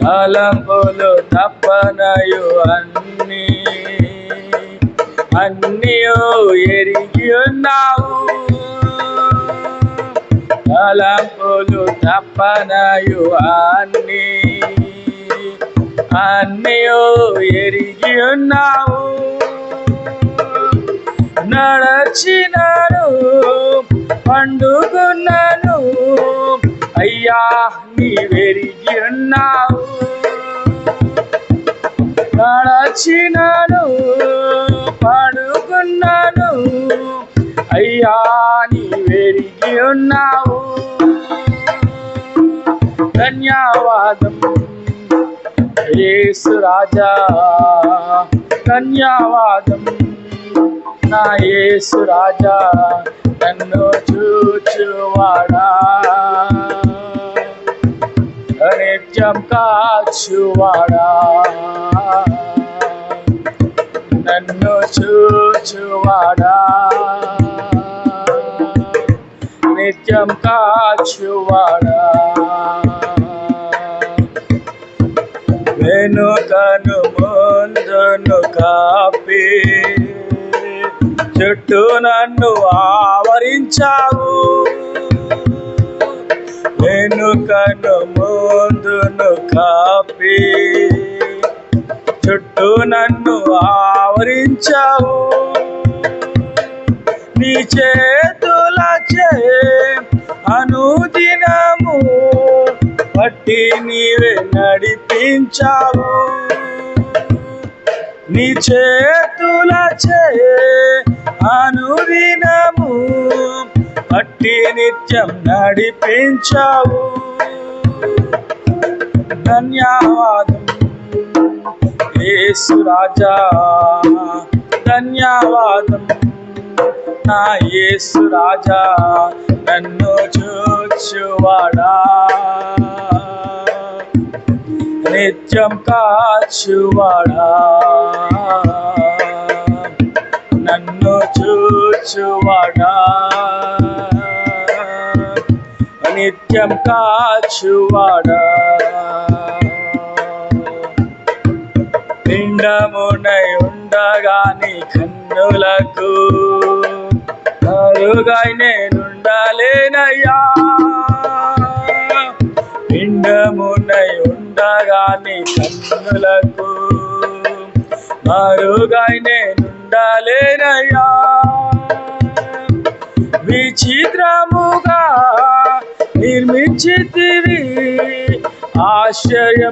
తలంపులు తప్పనయు అన్ని. అన్నీయు ఎరిగి ఉన్నావు. తలంపులు తప్పనయు అన్ని. అన్నీయు ఎరిగి ఉన్నావు. నడచినాను పండుకున్నాను అయ్యా నీ వెరిగి ఉన్నావు. నడచినను పడుకున్నాను. అయ్యా నీ వెరిగి ఉన్నావు. ధన్యవాదం. యేసు రాజా ధన్యవాదం. నా యేసు రాజా నన్ను చూచువాడా. నిత్యం కాచువాడా. చూచువాడా నిత్యం కాచువాడా? వెనుకను ముందును కాపి చుట్టూ నన్ను ఆవరించావు. వెనుకను ముందును కాపి చుట్టూ నన్ను చేతులచే అనుదినము పట్టి నీవే నడిపించావు. నీ చేతులచే అనుదినము పట్టి నిత్యం నడిపించావు. ధన్యవాదం యేసు రాజా ధన్యవాదం నా యేసు రాజా నన్ను చూచువాడా. నిత్యం కాచువాడా. నన్ను చూచువాడా. నిత్యం కాచువాడా. పిండమునై ఉండగాని కన్నులకు అరుగై నేనుండలేనయ్యా. పిండమునై ఉండగాని కన్నులకు. అరుగై నేనుండలేనయ్యా. విచిత్రముగా నిర్మించితివి. ఆశ్చర్యం